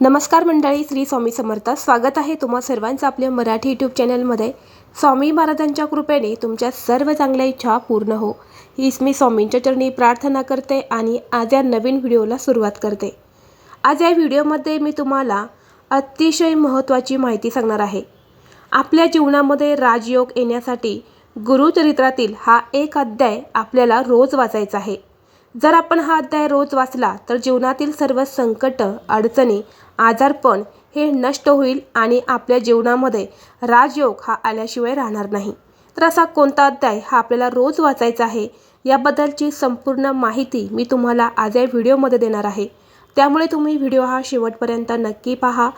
नमस्कार मंडळी श्री स्वामी समर्थ. स्वागत आहे तुम्हा सर्वांचं आपल्या मराठी यूट्यूब चॅनलमध्ये स्वामी महाराजांच्या कृपेने तुमच्या सर्व चांगल्या इच्छा पूर्ण हो. हीच मी स्वामींच्या चरणी प्रार्थना करते आणि आज या नवीन व्हिडिओला सुरुवात करते. आज या व्हिडिओमध्ये मी तुम्हाला अतिशय महत्त्वाची माहिती सांगणार आहे. आपल्या जीवनामध्ये राजयोग येण्यासाठी गुरुचरित्रातील हा एक अध्याय आपल्याला रोज वाचायचा आहे. जर आपण हा अध्याय रोज वाचला तर जीवनातील सर्व संकट अडचणी आजारपण हे नष्ट होईल आणि आपल्या जीवनामध्ये राजयोग हा आल्याशिवाय राहणार नाही. तर असा कोणता अध्याय हा आपल्याला रोज वाचायचा आहे याबद्दलची संपूर्ण माहिती मी तुम्हाला आज या व्हिडिओमध्ये देणार आहे. त्यामुळे तुम्ही व्हिडिओ हा शेवटपर्यंत नक्की पहा.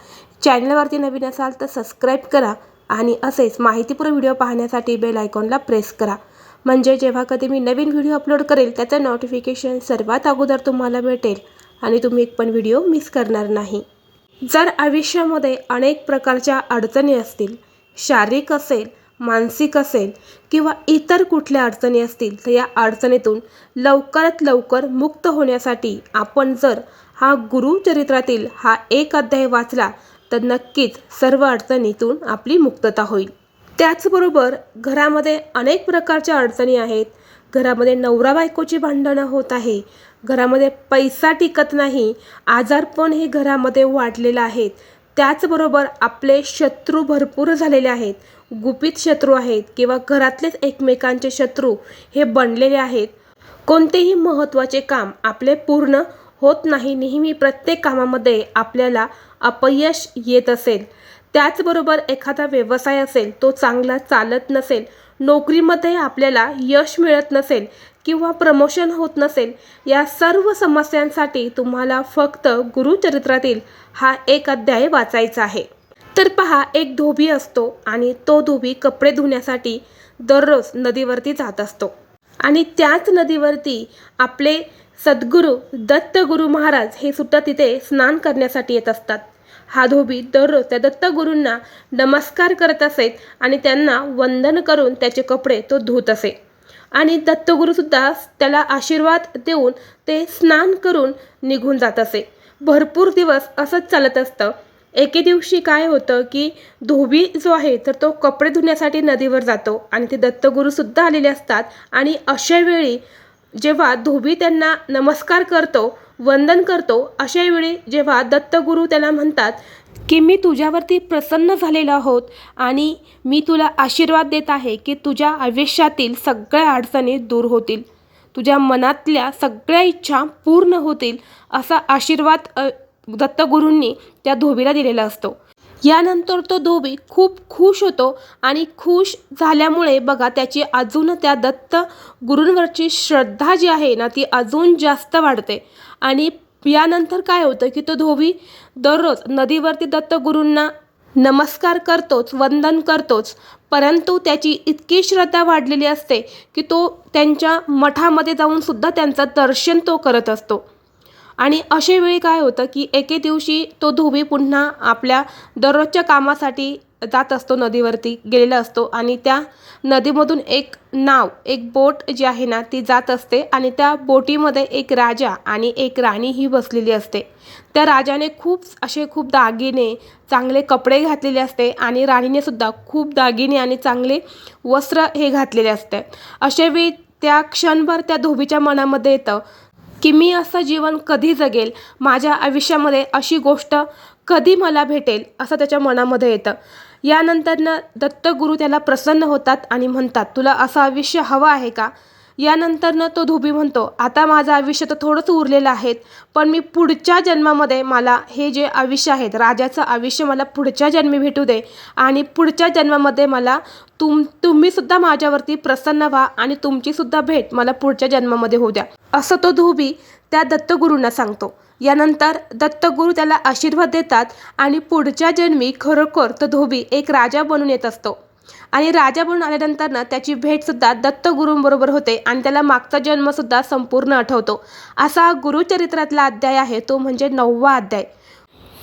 चॅनलवरती नवीन असाल तर सबस्क्राईब करा आणि असेच माहितीपूर्ण व्हिडिओ पाहण्यासाठी बेल आयकॉनला प्रेस करा. म्हणजे जेव्हा कधी मी नवीन व्हिडिओ अपलोड करेल त्याचं नोटिफिकेशन सर्वात अगोदर तुम्हाला भेटेल आणि तुम्ही एक पण व्हिडिओ मिस करणार नाही. जर आयुष्यामध्ये अनेक प्रकारच्या अडचणी असतील शारीरिक असेल मानसिक असेल किंवा इतर कुठल्या अडचणी असतील तर या अडचणीतून लवकरात लवकर मुक्त होण्यासाठी आपण जर हा गुरुचरित्रातील हा एक अध्याय वाचला तर नक्कीच सर्व अडचणीतून आपली मुक्तता होईल. त्याचबरोबर घरामध्ये अनेक प्रकारच्या अडचणी आहेत. घरामध्ये नवरा बायकोची भांडणं होत आहे. घरामध्ये पैसा टिकत नाही. आजारपण हे घरामध्ये वाढलेलं आहेत. त्याचबरोबर आपले शत्रू भरपूर झालेले आहेत. गुपित शत्रू आहेत किंवा घरातलेच एकमेकांचे शत्रू हे बनलेले आहेत. कोणतेही महत्त्वाचे काम आपले पूर्ण होत नाही नेहमी प्रत्येक कामामध्ये आपल्याला अपयश येत असेल. त्याचबरोबर एखादा व्यवसाय असेल तो चांगला चालत नसेल नोकरीमध्ये आपल्याला यश मिळत नसेल किंवा प्रमोशन होत नसेल या सर्व समस्यांसाठी तुम्हाला फक्त गुरुचरित्रातील हा एक अध्याय वाचायचा आहे. तर पहा एक धोबी असतो आणि तो धोबी कपडे धुण्यासाठी दररोज नदीवरती जात असतो. आणि त्याच नदीवरती आपले सद्गुरू दत्तगुरू महाराज हे सुद्धा तिथे स्नान करण्यासाठी येत असतात. हा धोबी दररोज त्या दत्तगुरूंना नमस्कार करत असे आणि त्यांना वंदन करून त्याचे कपडे तो धुत असे. आणि दत्तगुरूसुद्धा त्याला आशीर्वाद देऊन ते स्नान करून निघून जात असे. भरपूर दिवस असंच चालत असतं. एके दिवशी काय होतं की धोबी जो आहे तर तो कपडे धुण्यासाठी नदीवर जातो आणि ते दत्तगुरूसुद्धा आलेले असतात. आणि अशा वेळी जेव्हा धोबी त्यांना नमस्कार करतो वंदन करतो अशावेळी जेव्हा दत्तगुरू त्याला म्हणतात की मी तुझ्यावरती प्रसन्न झालेलो आहोत आणि मी तुला आशीर्वाद देत आहे की तुझ्या आयुष्यातील सगळ्या अडचणी दूर होतील. तुझ्या मनातल्या सगळ्या इच्छा पूर्ण होतील असा आशीर्वाद दत्तगुरूंनी त्या धोबीला दिलेला असतो. यानंतर तो धोबी खूप खुश होतो आणि खुश झाल्यामुळे बघा त्याची अजून त्या दत्त गुरूंवरची श्रद्धा जी आहे ना ती अजून जास्त वाढते. आणि यानंतर काय होतं की तो धोबी दररोज नदीवरती दत्तगुरूंना नमस्कार करतोच वंदन करतोच परंतु त्याची इतकी श्रद्धा वाढलेली असते की तो त्यांच्या मठामध्ये जाऊन सुद्धा त्यांचं दर्शन तो करत असतो. आणि अशा वेळी काय होतं की एके दिवशी तो धोबी पुन्हा आपल्या दररोजच्या कामासाठी जात असतो नदीवरती गेलेला असतो आणि त्या नदीमधून एक नाव एक बोट जी आहे ना ती जात असते आणि त्या बोटीमध्ये एक राजा आणि एक राणी ही बसलेली असते. त्या राजाने खूप असे खूप दागिने चांगले कपडे घातलेले असते आणि राणीने सुद्धा खूप दागिने आणि चांगले वस्त्र हे घातलेले असते. अशावेळी त्या क्षणभर त्या धोबीच्या मनामध्ये येतं की मी असं जीवन कधी जगेल? माझ्या आयुष्यामध्ये अशी गोष्ट कधी मला भेटेल? असं त्याच्या मनामध्ये येतं. यानंतरनं दत्तगुरू त्याला प्रसन्न होतात आणि म्हणतात तुला असं आयुष्य हवं आहे का? यानंतरनं तो धोबी म्हणतो आता माझं आयुष्य तर थोडंच उरलेलं आहे पण मी पुढच्या जन्मामध्ये मला हे जे आयुष्य आहेत राजाचं आयुष्य मला पुढच्या जन्मी भेटू दे आणि पुढच्या जन्मामध्ये मला तुम तुम्हीसुद्धा माझ्यावरती प्रसन्न व्हा आणि तुमचीसुद्धा भेट मला पुढच्या जन्मामध्ये होऊ द्या. असं तो धोबी त्या दत्तगुरूंना सांगतो. यानंतर दत्तगुरू त्याला आशीर्वाद देतात आणि पुढच्या जन्मी खरोखर तो धोबी एक राजा बनून येत असतो. आणि राजा म्हणून आल्यानंतर ना त्याची भेटसुद्धा दत्तगुरूंबरोबर होते आणि त्याला मागचा जन्मसुद्धा संपूर्ण आठवतो. असा गुरुचरित्रातला अध्याय आहे तो म्हणजे नववा अध्याय.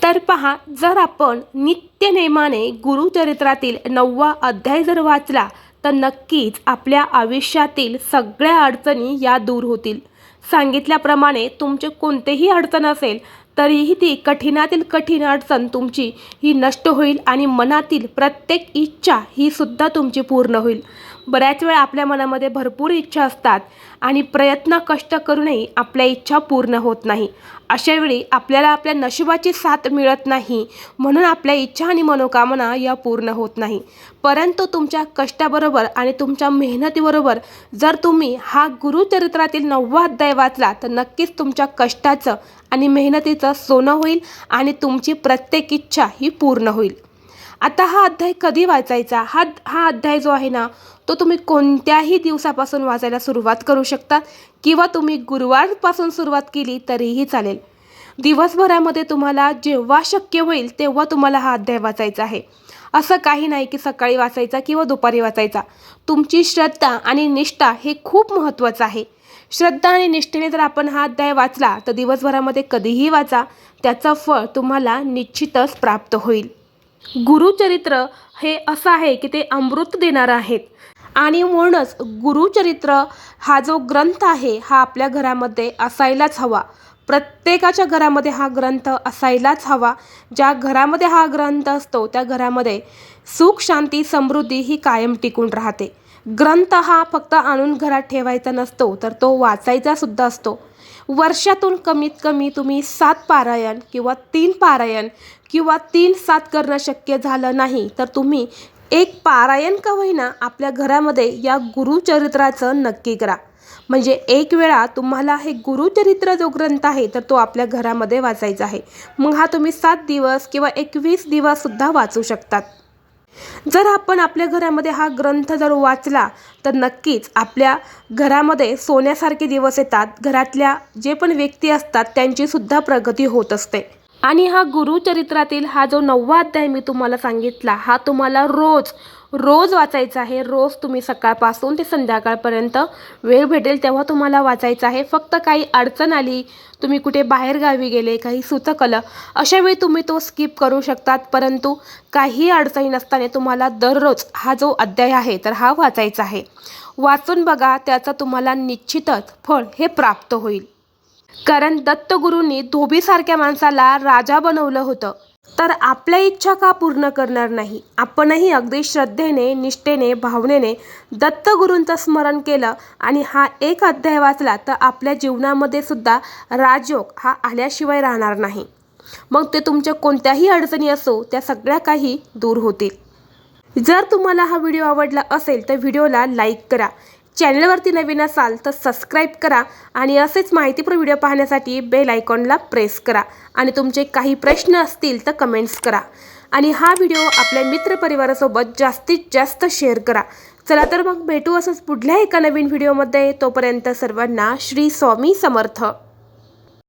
तर पहा जर आपण नित्यनेमाने गुरुचरित्रातील नववा अध्याय जर वाचला तर नक्कीच आपल्या आयुष्यातील सगळ्या अडचणी या दूर होतील. सांगितल्याप्रमाणे तुमचे कोणतेही अडचण असेल तरीही ती कठीणातील कठीण अडचण तुमची ही नष्ट होईल आणि मनातील प्रत्येक इच्छा ही सुद्धा तुमची पूर्ण होईल. बऱ्याच वेळा आपल्या मनामध्ये भरपूर इच्छा असतात आणि प्रयत्न कष्ट करूनही आपल्या इच्छा पूर्ण होत नाही. अशावेळी आपल्याला आपल्या नशिबाची साथ मिळत नाही म्हणून आपल्या इच्छा आणि मनोकामना या पूर्ण होत नाही. परंतु तुमच्या कष्टाबरोबर आणि तुमच्या मेहनतीबरोबर जर तुम्ही हा गुरुचरित्रातील नववा अध्याय वाचला तर नक्कीच तुमच्या कष्टाचं आणि मेहनतीचं सोनं होईल आणि तुमची प्रत्येक इच्छा ही पूर्ण होईल. आता हा अध्याय कधी वाचायचा? हा हा अध्याय जो आहे ना तो तुम्ही कोणत्याही दिवसापासून वाचायला सुरुवात करू शकता किंवा तुम्ही गुरुवारपासून सुरुवात केली तरीही चालेल. दिवसभरामध्ये तुम्हाला जेव्हा शक्य होईल तेव्हा तुम्हाला हा अध्याय वाचायचा आहे. असं काही नाही की सकाळी वाचायचा किंवा दुपारी वाचायचा. तुमची श्रद्धा आणि निष्ठा हे खूप महत्त्वाचं आहे. श्रद्धा आणि निष्ठेने जर आपण हा अध्याय वाचला तर दिवसभरामध्ये कधीही वाचा. त्याचं फळ तुम्हाला निश्चितच प्राप्त होईल. गुरुचरित्र हे असं आहे की ते अमृत देणारं आहेत. आणि म्हणूनच गुरुचरित्र हा जो ग्रंथ आहे हा आपल्या घरामध्ये असायलाच हवा. प्रत्येकाच्या घरामध्ये हा ग्रंथ असायलाच हवा. ज्या घरामध्ये हा ग्रंथ असतो त्या घरामध्ये सुख शांती समृद्धी ही कायम टिकून राहते. ग्रंथ हा फक्त आणून घरात ठेवायचा नसतो तर तो वाचायचा सुद्धा असतो. वर्षातून कमीत कमी तुम्ही सात पारायण किंवा तीन पारायण किंवा तीन सात करणं शक्य झालं नाही तर तुम्ही एक पारायण का होईना आपल्या घरामध्ये या गुरुचरित्राचं नक्की करा. म्हणजे एक वेळा तुम्हाला हे गुरुचरित्र जो ग्रंथ आहे तर तो आपल्या घरामध्ये वाचायचा आहे. मग हा तुम्ही सात दिवस किंवा एकवीस दिवससुद्धा वाचू शकतात. जर आपण आपल्या घरामध्ये हा ग्रंथ जर वाचला तर नक्कीच आपल्या घरामध्ये सोन्यासारखे दिवस येतात. घरातल्या जे पण व्यक्ती असतात त्यांचीसुद्धा प्रगती होत असते. आणि हा गुरुचरित्रातील हा जो नववा अध्याय मी तुम्हाला सांगितला हा तुम्हाला रोज रोज वाचायचं आहे. रोज तुम्ही सकाळपासून ते संध्याकाळपर्यंत वेळ भेटेल तेव्हा तुम्हाला वाचायचं आहे. फक्त काही अडचण आली तुम्ही कुठे बाहेरगावी गेले काही सुचकलं आलं अशावेळी तुम्ही तो स्किप करू शकतात. परंतु काही अडचणी नसताना तुम्हाला दररोज हा जो अध्याय आहे तर हा वाचायचा आहे. वाचून बघा त्याचं तुम्हाला निश्चितच फळ हे प्राप्त होईल. कारण दत्तगुरूंनी धोबीसारख्या माणसाला राजा बनवलं होतं. तर आपल्या इच्छा का पूर्ण करणार नाही? आपणही अगदी श्रद्धेने निष्ठेने भावनेने दत्तगुरूंचं स्मरण केलं आणि हा एक अध्याय वाचला तर आपल्या जीवनामध्ये सुद्धा राजयोग हा आल्याशिवाय राहणार नाही. मग ते तुमच्या कोणत्याही अडचणी असो त्या सगळ्या काही दूर होतील. जर तुम्हाला हा व्हिडिओ आवडला असेल तर व्हिडिओला लाईक करा. चॅनलवरती नवीन असाल तर सबस्क्राईब करा आणि असेच माहितीपूर्ण व्हिडिओ पाहण्यासाठी बेल आयकॉनला प्रेस करा. आणि तुमचे काही प्रश्न असतील तर कमेंट्स करा. आणि हा व्हिडिओ आपल्या मित्रपरिवारासोबत जास्तीत जास्त शेअर करा. चला तर मग भेटू असंच पुढल्या एका नवीन व्हिडिओमध्ये तोपर्यंत सर्वांना श्री स्वामी समर्थ.